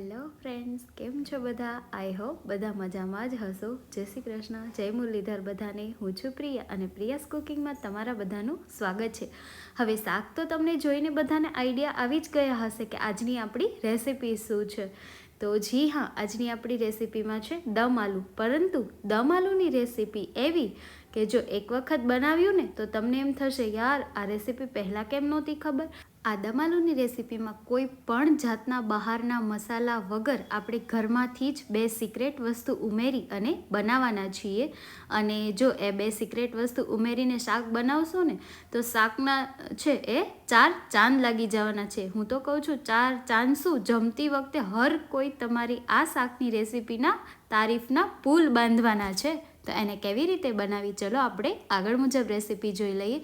Hello friends, કેમ છો બધા? આઈ હોપ બધા મજામાં જ હશો. જય શ્રી કૃષ્ણ. જય મુરલીધર બધાને. હું છું પ્રિયા અને પ્રિયાસ કુકિંગમાં તમારા બધાનું સ્વાગત છે. હવે શાક તો તમને જોઈને બધાને આઈડિયા આવી જ ગયા હશે કે આજની આપણી રેસિપી શું છે. તો જી હા, આજની આપણી રેસિપીમાં છે દમ આલુ. પરંતુ દમ આલુની રેસિપી એવી કે જો એક વખત બનાવ્યું ને તો તમને એમ થશે, યાર, આ રેસિપી પહેલાં કેમ નહોતી ખબર? આ દમાલુની રેસિપીમાં કોઈ પણ જાતના બહારના મસાલા વગર આપણે ઘરમાંથી જ બે સિક્રેટ વસ્તુ ઉમેરી અને બનાવવાના છીએ. અને જો એ બે સિક્રેટ વસ્તુ ઉમેરીને શાક બનાવશો ને, તો શાકના છે એ ચાર ચાંદ લાગી જવાના છે. હું તો કહું છું, ચાર ચાંદ શું? જમતી વખતે હર કોઈ તમારી આ શાકની રેસિપીના તારીફના પુલ બાંધવાના છે. તો એને કેવી રીતે બનાવી? ચલો આપણે આગળ મુજબ રેસીપી જોઈ લઈએ.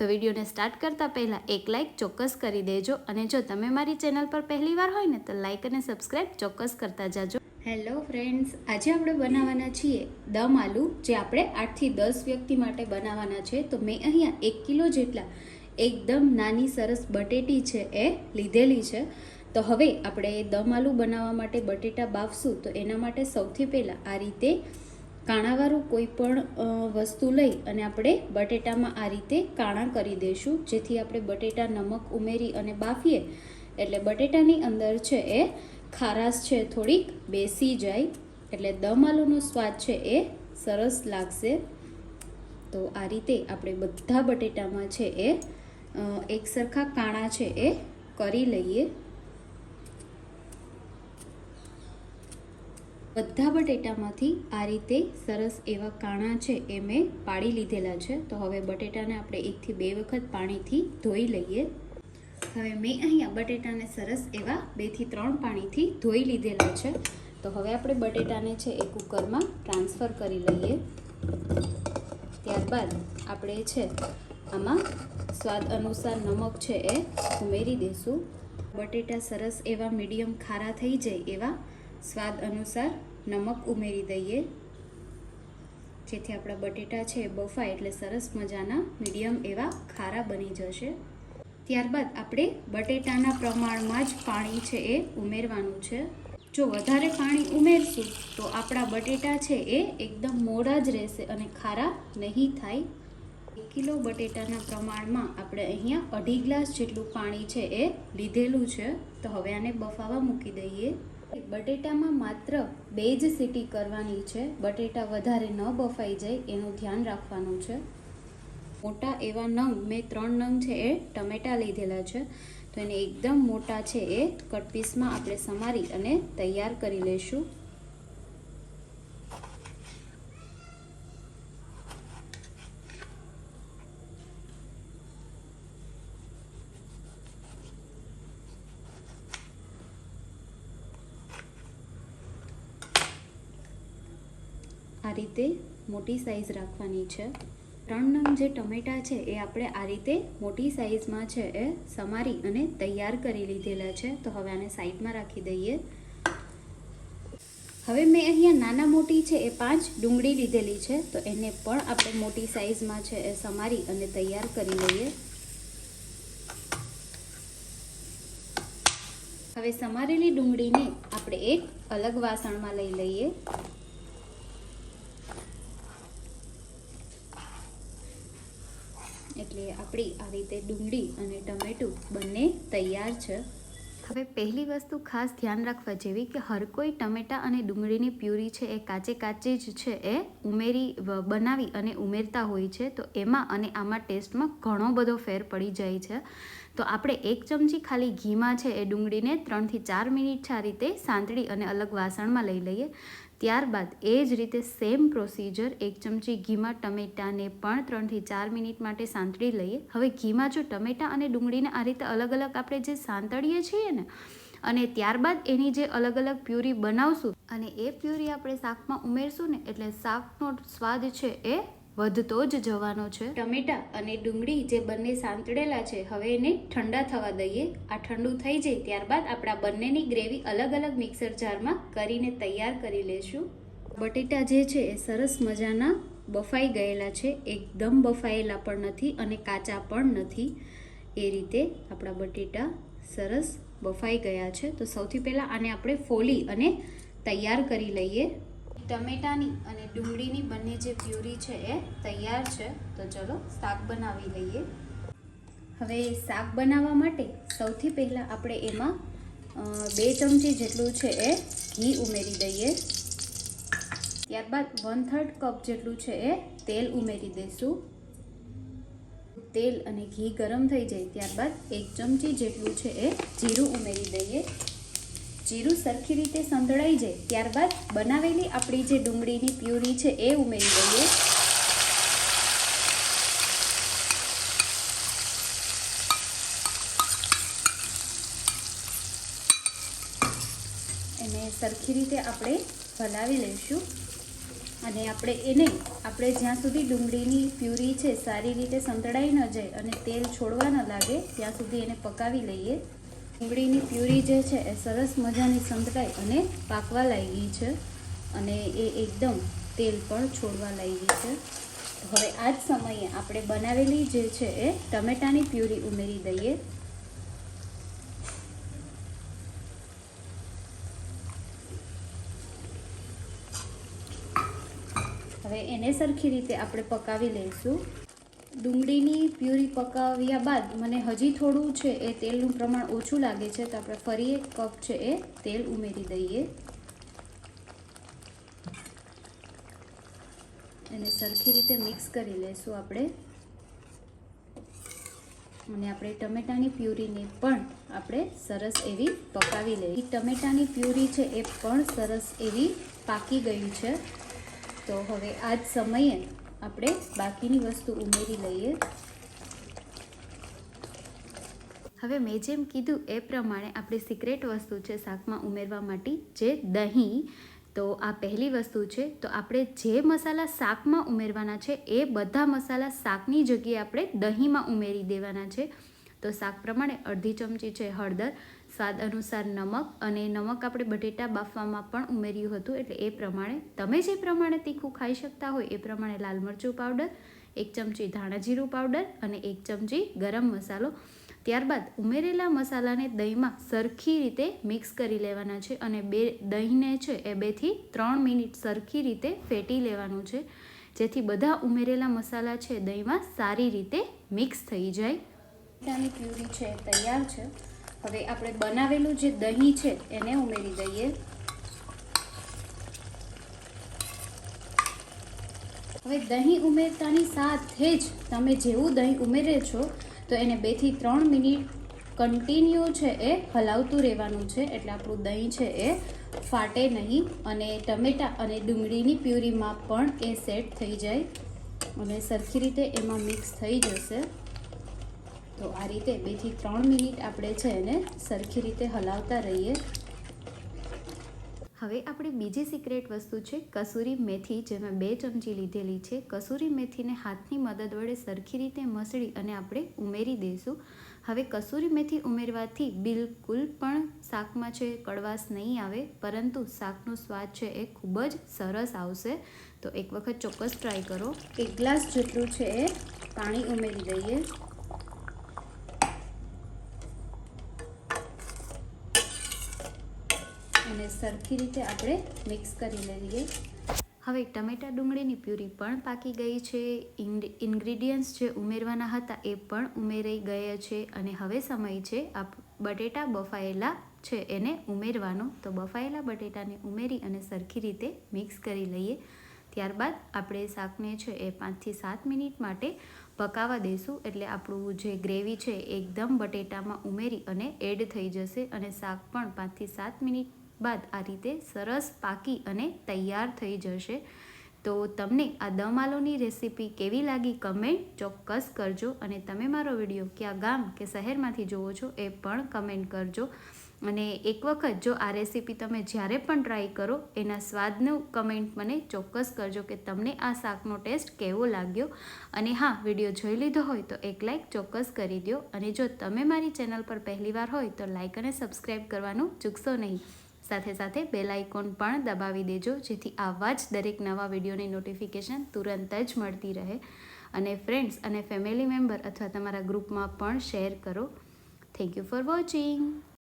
તો વિડીયોને સ્ટાર્ટ કરતાં પહેલાં એક લાઇક ચોક્કસ કરી દેજો અને જો તમે મારી ચેનલ પર પહેલી વાર હોય ને તો લાઇક અને સબસ્ક્રાઈબ ચોક્કસ કરતા જાજો. હેલો ફ્રેન્ડ્સ, આજે આપણે બનાવવાના છીએ દમ આલુ, જે આપણે આઠથી દસ વ્યક્તિ માટે બનાવવાના છે. તો મેં અહીંયા એક કિલો જેટલા એકદમ નાની સરસ બટેટી છે એ લીધેલી છે. તો હવે આપણે દમ આલુ બનાવવા માટે બટેટા બાફશું. તો એના માટે સૌથી પહેલાં આ રીતે કાણાવાળું કોઈ પણ વસ્તુ લઈ અને આપણે બટેટામાં આ રીતે કાણા કરી દઈશું. જેથી આપણે બટેટા નમક ઉમેરી અને બાફીએ. એટલે બટેટાની અંદર છે એ ખારાશ છે થોડીક, બેસી જાય. એટલે દમ આલુનો સ્વાદ છે એ સરસ લાગશે. તો આ રીતે આપણે બધા બટેટામાં છે એ એક સરખા કાણા છે એ કરી લઈએ. બધા બટેટામાંથી આ રીતે સરસ એવા કાણા છે એ મેં પાડી લીધેલા છે. તો હવે બટેટાને આપણે એકથી બે વખત પાણીથી ધોઈ લઈએ. હવે મેં અહીંયા બટેટાને સરસ એવા બેથી ત્રણ પાણીથી ધોઈ લીધેલા છે. તો હવે આપણે બટેટાને છે એ કુકરમાં ટ્રાન્સફર કરી લઈએ. ત્યારબાદ આપણે છે આમાં સ્વાદ અનુસાર નમક છે એ ઉમેરી દઈશું બટેટા સરસ એવા મીડિયમ ખારા થઈ જાય એવા સ્વાદ અનુસાર નમક ઉમેરી દઈએ. જેથી આપણા બટેટા છે એ બફાય એટલે સરસ મજાના મીડિયમ એવા ખારા બની જશે. ત્યારબાદ આપણે બટેટાના પ્રમાણમાં જ પાણી છે એ ઉમેરવાનું છે. જો વધારે પાણી ઉમેરશું તો આપણા બટેટા છે એ એકદમ મોડા જ રહેશે અને ખારા નહીં થાય. એક કિલો બટેટાના પ્રમાણમાં આપણે અહીંયા અઢી ગ્લાસ જેટલું પાણી છે એ લીધેલું છે. તો હવે આને બફાવા મૂકી દઈએ. બટેટામાં માત્ર બે જ સીટી કરવાની છે. બટેટા વધારે ન બફાઈ જાય એનું ધ્યાન રાખવાનું છે. મોટા એવા નંગ, મેં ત્રણ નંગ છે એ ટમેટા લીધેલા છે. તો એને એકદમ મોટા છે એ કટપીસમાં આપણે સમારી અને તૈયાર કરી લઈશું. આ રીતે મોટી સાઈઝ રાખવાની છે. ત્રણ નંગ જે ટમેટા છે એ આપણે આ રીતે મોટી સાઈઝમાં છે એ સમારી અને તૈયાર કરી લીધેલા છે. તો હવે આને સાઈડમાં રાખી દઈએ. હવે મેં અહીંયા નાના મોટી છે એ પાંચ ડુંગળી લીધેલી છે. તો એને પણ આપણે મોટી સાઈઝમાં છે એ સમારી અને તૈયાર કરી લઈએ. હવે સમારેલી ડુંગળીને આપણે એક અલગ વાસણમાં લઈ લઈએ. એટલે આપણી આ રીતે ડુંગળી અને ટમેટું બંને તૈયાર છે. હવે પહેલી વસ્તુ ખાસ ધ્યાન રાખવા જેવી કે હર કોઈ ટમેટા અને ડુંગળીની પ્યુરી છે એ કાચે કાચે જ છે એ ઉમેરી બનાવી અને ઉમેરતા હોય છે. તો એમાં અને આમાં ટેસ્ટમાં ઘણો બધો ફેર પડી જાય છે. તો આપણે એક ચમચી ખાલી ઘીમાં છે એ ડુંગળીને ત્રણથી ચાર મિનિટ છે આ રીતે સાંતળી અને અલગ વાસણમાં લઈ લઈએ. ત્યારબાદ એ જ રીતે સેમ પ્રોસીજર એક ચમચી ઘીમાં ટમેટાને પણ ત્રણથી ચાર મિનિટ માટે સાંતળી લઈએ. હવે ઘીમાં જો ટમેટા અને ડુંગળીને આ રીતે અલગ અલગ આપણે જે સાંતળીએ છીએ ને, અને ત્યારબાદ એની જે અલગ અલગ પ્યુરી બનાવશું, અને એ પ્યુરી આપણે શાકમાં ઉમેરશું ને, એટલે શાકનો સ્વાદ છે એ વધતો જ જવાનો છે. ટમેટા અને ડુંગળી જે બંને સાંતળેલા છે, હવે એને ઠંડા થવા દઈએ. આ ઠંડુ થઈ જાય ત્યારબાદ આપણા બંનેની ગ્રેવી અલગ અલગ મિક્સર જારમાં કરીને તૈયાર કરી લેશું. બટેટા જે છે એ સરસ મજાના બફાઈ ગયેલા છે. એકદમ બફાયેલા પણ નથી અને કાચા પણ નથી. એ રીતે આપણા બટેટા સરસ બફાઈ ગયા છે. તો સૌથી પહેલાં આને આપણે ફોલી અને તૈયાર કરી લઈએ. ટમેટાની અને ડુંગળીની બંને જે પ્યુરી છે એ તૈયાર છે, તો ચલો શાક બનાવી લઈએ. હવે શાક બનાવવા માટે સૌથી પહેલાં આપણે એમાં બે ચમચી જેટલું છે એ ઘી ઉમેરી દઈએ. ત્યારબાદ વન થર્ડ કપ જેટલું છે એ તેલ ઉમેરી દઈશું. તેલ અને ઘી ગરમ થઈ જાય ત્યારબાદ એક ચમચી જેટલું છે એ જીરું ઉમેરી દઈએ. જીરું સરખી રીતે સંતળાઈ જાય ત્યારબાદ બનાવેલી આપણી જે ડુંગળીની પ્યુરી છે એ ઉમેરી દઈએ. એને સરખી રીતે આપણે હલાવી લઈશું. અને આપણે એને, આપણે જ્યાં સુધી ડુંગળીની પ્યુરી છે સારી રીતે સંતળાઈ ન જાય અને તેલ છોડવા ન લાગે, ત્યાં સુધી એને પકાવી લઈએ. ડુંગળીની પ્યુરી જે છે એ સરસ મજાની સંતળાઈ અને પાકવા લાગી છે અને એ એકદમ તેલ પણ છોડવા લાગી છે. હવે આ જ સમયે આપણે બનાવેલી જે છે એ ટમેટાની પ્યુરી ઉમેરી દઈએ. હવે એને સરખી રીતે આપણે પકાવી લઈશું. ડુંગળીની પ્યુરી પકાવ્યા બાદ મને હજી થોડું છે એ તેલનું પ્રમાણ ઓછું લાગે છે, તો આપણે ફરી એક કપ છે એ તેલ ઉમેરી દઈએ. એને સરખી રીતે મિક્સ કરી લઈશું આપણે. અને આપણે ટમેટાની પ્યુરીને પણ આપણે સરસ એવી પકાવી લઈએ. ટમેટાની પ્યુરી છે એ પણ સરસ એવી પાકી ગઈ છે. તો હવે આ જ સમયે આપણે બાકીની વસ્તુ ઉમેરી લઈએ. હવે મેં જેમ કીધું એ પ્રમાણે આપણી સિક્રેટ વસ્તુ છે શાકમાં ઉમેરવા માટે જે દહીં, તો આ પહેલી વસ્તુ છે, તો આપણે જે મસાલા શાકમાં ઉમેરવાના છે એ બધા મસાલા શાકની જગ્યાએ આપણે દહીંમાં ઉમેરી દેવાના છે. તો શાક પ્રમાણે અડધી ચમચી છે હળદર, સ્વાદ અનુસાર નમક અને નમક આપણે બટેટા બાફવામાં પણ ઉમેર્યું હતું. એટલે એ પ્રમાણે તમે જે પ્રમાણે તીખું ખાઈ શકતા હોય એ પ્રમાણે લાલ મરચું પાવડર, એક ચમચી ધાણા જીરું પાવડર અને એક ચમચી ગરમ મસાલો. ત્યારબાદ ઉમેરેલા મસાલાને દહીંમાં સરખી રીતે મિક્સ કરી લેવાના છે અને બે દહીંને છે એ બેથી ત્રણ મિનિટ સરખી રીતે ફેટી લેવાનું છે. જેથી બધા ઉમેરેલા મસાલા છે દહીંમાં સારી રીતે મિક્સ થઈ જાય. ટાની પ્યુરી છે, તૈયાર છે. હવે આપણે બનાવેલું જે દહીં છે, એને ઉમેરી દઈએ. હવે દહીં ઉમેરતાની સાથે જ તમે જેવું દહીં ઉમેરે છો, તો એને બેથી ત્રણ મિનિટ કન્ટિન્યુ છે એ હલાવતું રહેવાનું છે. એટલે આપણું દહીં છે એ ફાટે નહીં અને ટમેટા અને ડુંગળીની પ્યુરીમાં પણ એ સેટ થઈ જાય અને સરખી રીતે એમાં મિક્સ થઈ જશે. તો આ રીતે બેથી ત્રણ મિનિટ આપણે છે એને સરખી રીતે હલાવતા રહીએ. હવે આપણી બીજી સિક્રેટ વસ્તુ છે કસૂરી મેથી જે મેં બે ચમચી લીધેલી છે. કસૂરી મેથીને હાથની મદદ વડે સરખી રીતે મસળી અને આપણે ઉમેરી દઈશું. હવે કસૂરી મેથી ઉમેરવાથી બિલકુલ પણ શાકમાં છે કડવાશ નહીં આવે, પરંતુ શાકનો સ્વાદ છે એ ખૂબ જ સરસ આવશે. તો એક વખત ચોક્કસ ટ્રાય કરો. એક ગ્લાસ જેટલું છે એ પાણી ઉમેરી દઈએ. અને સરખી રીતે આપણે મિક્સ કરી લઈએ. હવે ટમેટા ડુંગળીની પ્યુરી પણ પાકી ગઈ છે. ઇન્ગ્રીડિયન્ટ્સ જે ઉમેરવાના હતા એ પણ ઉમેરાઈ ગયા છે અને હવે સમય છે આપ, બટેટા બફાયેલા છે એને ઉમેરવાનો. તો બફાયેલા બટેટાને ઉમેરી અને સરખી રીતે મિક્સ કરી લઈએ. ત્યારબાદ આપણે શાકને છે એ પાંચથી સાત મિનિટ માટે પકાવવા દઈશું એટલે આપણું જે ગ્રેવી છે એકદમ બટેટામાં ઉમેરી અને એડ થઈ જશે અને શાક પણ પાંચથી સાત મિનિટ બાદ આ રીતે સરસ પાકી અને તૈયાર થઈ જશે. તો તમને આ દમ આલુની રેસીપી કેવી લાગી કમેન્ટ ચોક્કસ કરજો અને તમે મારો વીડિયો ક્યાં ગામ કે શહેરમાંથી જુઓ છો એ પણ કમેન્ટ કરજો. અને એક વખત જો આ રેસીપી તમે જ્યારે પણ ટ્રાય કરો એના સ્વાદનું કમેન્ટ મને ચોક્કસ કરજો કે તમને આ શાકનો ટેસ્ટ કેવો લાગ્યો. અને હા, વીડિયો જોઈ લીધો હોય તો એક લાઇક ચોક્કસ કરી દો અને જો તમે મારી ચેનલ પર પહેલીવાર હોય તો લાઇક અને સબસ્ક્રાઈબ કરવાનું ચૂકશો નહીં. સાથે સાથે બેલ આઇકોન પણ દબાવી દેજો, જેથી આવા જ દરેક નવા વિડીયોની નોટિફિકેશન તુરંત જ મળતી રહે. અને ફ્રેન્ડ્સ અને ફેમિલી મેમ્બર અથવા તમારા ગ્રુપમાં પણ શેર કરો. Thank you for watching